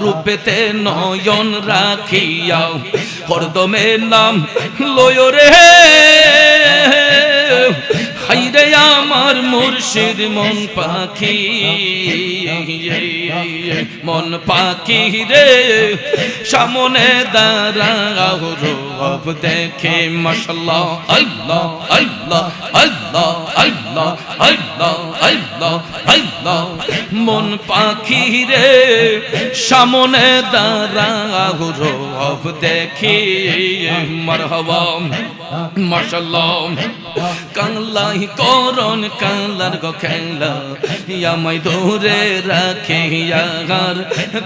রূপেতে নয়ন রাখিয়া হরদমে নাম লয় রে। হাইরে আমার মুর্শিদ মন পাখি মন পাখি রে। সামনে দাঁড়াও রব দেখে, মাশাল্লাহ, আল্লাহ আল্লাহ আল্লাহ আল্লাহ আল্লাহ আল্লাহ আল্লাহ। মন পাখি রে, সামনে দাঁড়াও রব দেখে, মারহাবা। মাশাল্লাহ কাংলাই করন কালার গো খেলা। ইয়ামাই দূরে রাখে ইয়াগার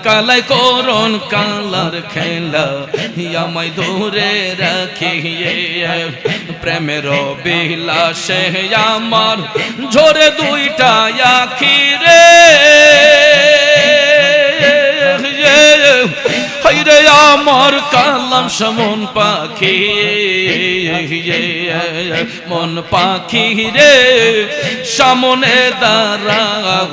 কালাই করন কালার খেলা। ইয়ামাই দূরে রাখে প্রেমের বিলাসে আমার। ঝরে দুইটা আখি রে। আমার কালাম সমন পাখি। মন পাখি রে সামনে দাঁড়াও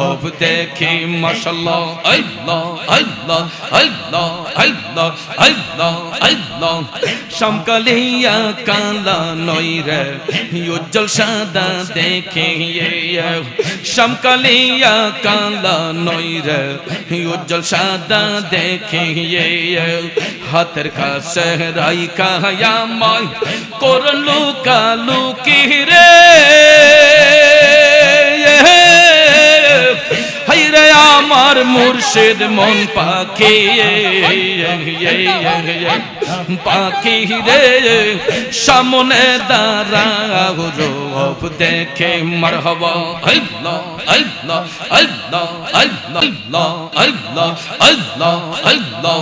রব দেখি মাশাল্লাহ আল্লাহ আল্লাহ আল্লাহ আল্লাহ আল্লাহ আল্লাহ। সমকালিয়া কালা নই রে, উজ্জ্বল সাদা দেখে সমকালিয়া কালা নই রে, উজ্জ্বল সাদা দেখে হাতের কাছে রাই কায়া মাই করলু কালু কি রে। মুর্শিদ মন পাখি পাখি রে, সামনে দাঁড়াও রব দেখে মারহাবা। আল্লাহ আল্লাহ আল্লাহ আল্লাহ আল্লাহ আল্লাহ আল্লাহ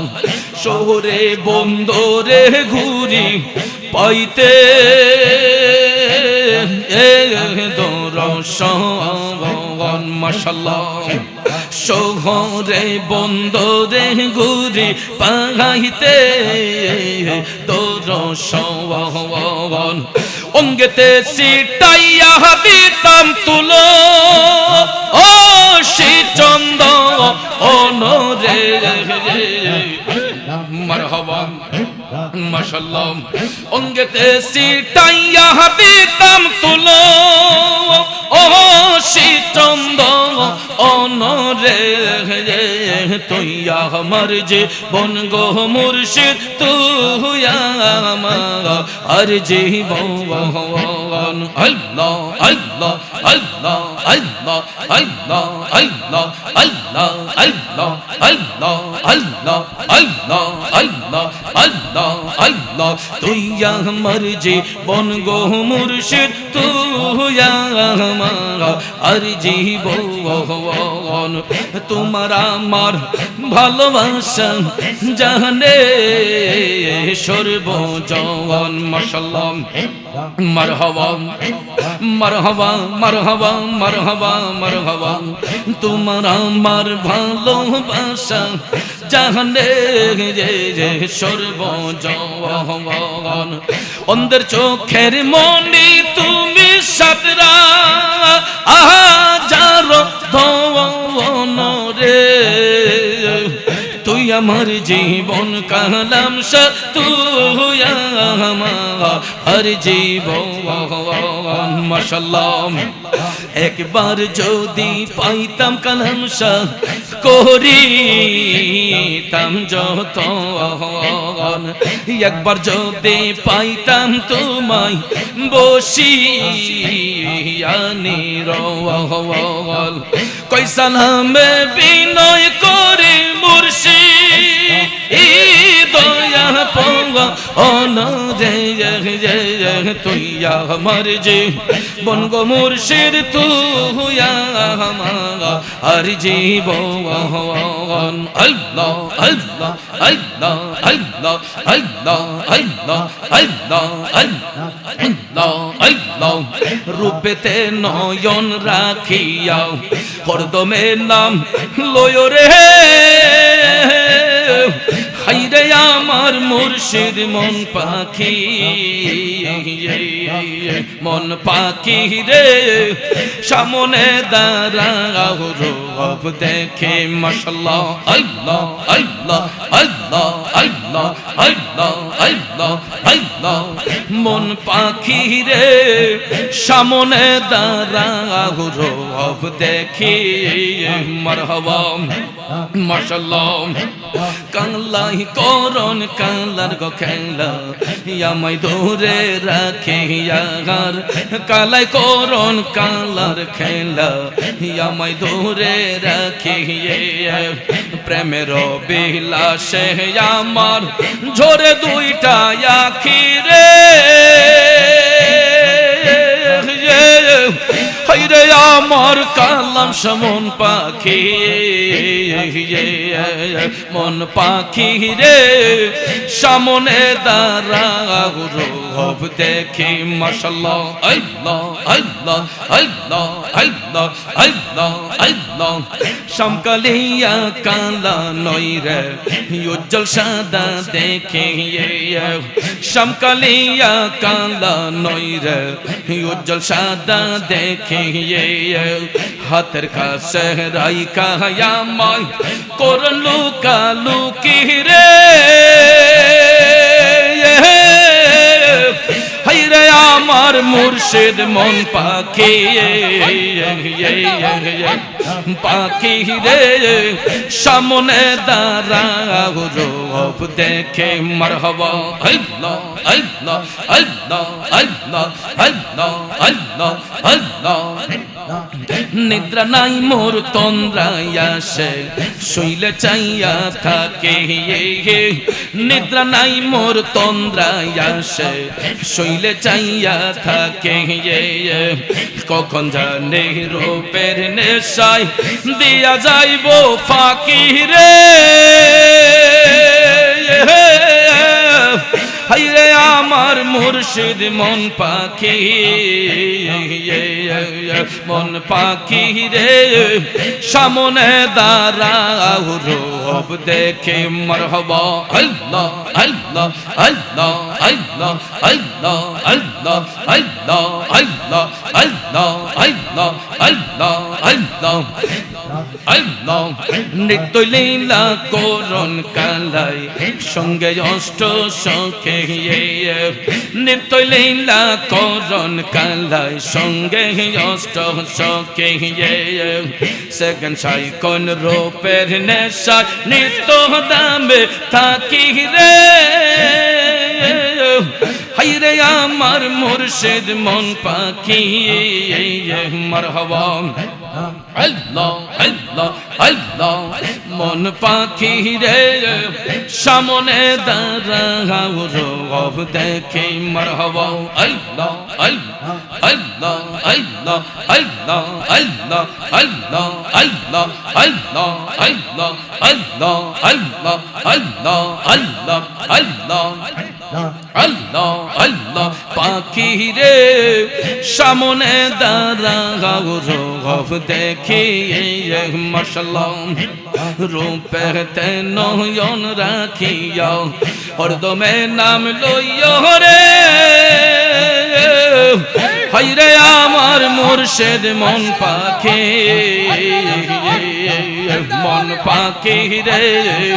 শহরে বন্দরে ঘুরি পাইতে দরশন, মাশাল্লাহ। শহরে বন্দরে ঘুরি পাইতে দরশন অঙ্গেতে সিটাইয়া দিতাম তুলো। ও শ্রী চন্দ অনরে। মারহাবা, মাশাল্লাহ। অঙ্গেতে সিটাইয়া দিতাম তুলো। ও চন্দ অনরে তুই আমার যে বন গো মুর্শিদ তুই আমার আর জীবন তুই আমার যে বন গো মুর্শিদ তুই আমার আর জীবন তোমার আমার ভালোবাসা জানে সর্বজন মশলম মারহাবা, মরহবা মরহবা মরহবা মরহবা। তোমার আমার ভালোবাসা জাহানে যে যে সর্বজন অন্ধের চোখের মনি তুমি সাতরা, আহা আমার জীবন কালাম তুই আমার। জীবন মাশাল্লাহ। একবার যদি পাইতাম কালাম সা করিতাম যত একবার যদি পাইতাম তোমায় বসি নিরল কইসা নামে বিনয় করে পঙ্গা অন তুই আমার যে বন গো মুর্শিদ, তুই আমার আর জীব আল্লাহ আল্লাহ আল্লাহ আল্লাহ আল্লাহ আল্লাহ আল্লাহ আল্লাহ আল্লাহ রূপেতে নয়ন রাখিয়া হরদমে নাম লয় রে। হাইরে আমার মুর্শিদ মন পাখি। মন পাখি রে, সামনে দাঁড়াও রব দেখে, মাশাল্লাহ, আল্লাহ আল্লাহ আল্লাহ আল্লাহ আল্লাহ আল্লাহ আল্লাহ। মন পাখি রে, সামনে দাঁড়াও রব দেখে, মারহাবা, মাশাল্লাহ। কাংলাই করন কালার গো খেলা ইয়ামাই রাখে ইয়াগার কালাই করন কালার খেলা ইয়ামাই দূরে রাখে প্রেমের বিলাসে আমার ঝরে দুইটা আখি রে। হাইরে আমার কালাম সমন পাখি মন পাখি রে সামনে দাঁড়াও রব দেখি মাশাল্লাহ আল্লাহ আল্লাহ আল্লাহ আল্লাহ আল্লাহ আল্লাহ। সমকালিয়া কালা নই রে, উজ্জ্বল সাদা দেখে সমকালিয়া কালা নই রে, উজ্জ্বল সাদা দেখে হাতের কাছে রাই কায়া মাই করলু কালু কি রে। আমার মুর্শিদ মন পাখি পাখি রে, সামনে দাঁড়াও রব দেখে মারহাবা। আল্লাহ নিদ্রা নাই মোর, তন্দ্রায় শুইলে চাইয়া থাকে। নিদ্রা নাই মোর, তন্দ্রায় শুইলে চাইয়া থাকে কখন জানে রূপের নেশায় দিয়া যাইব ফাঁকি রে। আমার মুর্শিদ মন পাখি মন পাখি রে সামনে দাঁড়াও রব দেখে আল্লাহ আল্লাহ আল্লাহ আল্লাহ আল্লাহ আল্লাহ আল্লাহ আল্লাহ আল্লাহ আল্লাহ আল্লাহ আল্লাহ নিত্য লীলা করণ কালাই, সঙ্গে অষ্ট সখে নিত্য লীলা করণ কালাই, সঙ্গে অষ্ট সখে সেকেন্ড সাই কোন রূপের নেশা নিত্য দামে থাকি রে। হাইরে আমার মুর্শিদ, মন পাখি মারহাবা। আল্লাহ আল্লাহ আল্লাহ মন পাখি রে সামনে দাঁড়াও রব দেখে মারহাবা আল্লাহ আল্লাহ আল্লাহ আল্লাহ আল্লাহ আল্লাহ আল্লাহ আল্লাহ আল্লাহ আল্লাহ আল্লাহ আল্লাহ আল্লাহ আল্লাহ আল্লাহ আল্লাহ আল্লাহ আল্লাহ, পাখি রে। সামনে দাঁড়াও রব দেখি মশাল্লাহ। রূপে তে নয়ন রাখিয়া হরদমে নাম লইয় রে। হাইরে আমার মুর্শেদ, মন পাখি। মন পাখি রে।